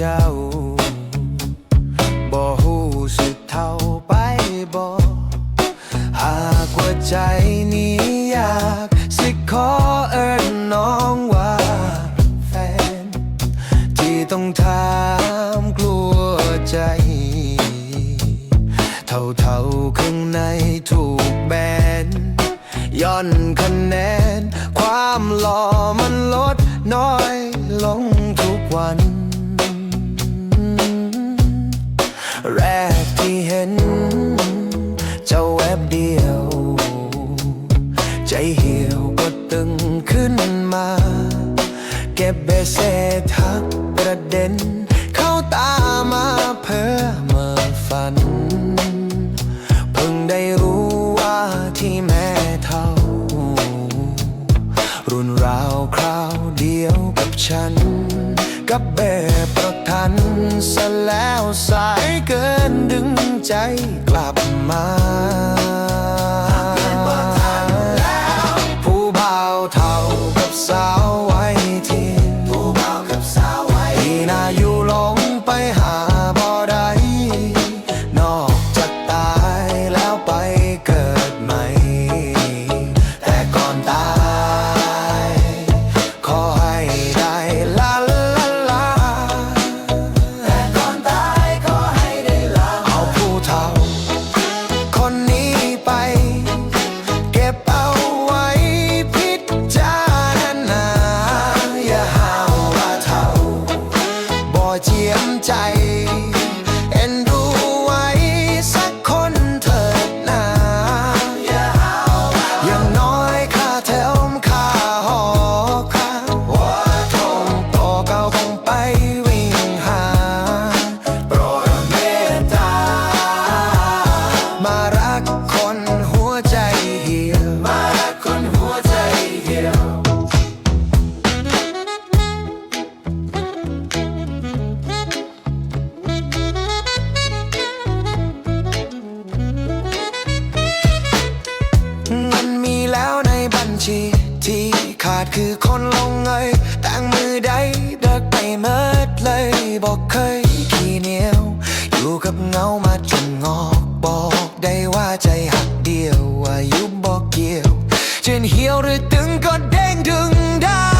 เจ้าบ่หูสึกเท่าไปบ่หากว่าใจนี้อยากสิขอเอิ้นน้องว่าแฟน ที่ต้องถามกลัวใจ เท่าเท่าข้างในถูกแบนย่อนคะแนน ความหล่อมันลดน้อยลงทุกวัน แรกที่เห็น เจ้าแวบเดียว ใจเหี่ยวก็ตึงขึ้นมา เก็บเบสเซทักประเด็น เข้าตามาเพ้อเมื่อฝัน เพิ่งได้รู้ว่าที่แม่เท่า รุ่นราวคราวเดียวกับฉัน กับแบ ทันซะแล้วสายเกินดึงใจกลับมา เจียมใจ คือคนลงเงยต่างมือใดเดิกไปเมิดเลยบอกเคยขี้เหนียว อยู่กับเงามาจนงอกบอกได้ว่าใจหักเดียวอายุบอกเกี่ยวเช่นเหี่ยวหรือตึงก็เด้งดึงได้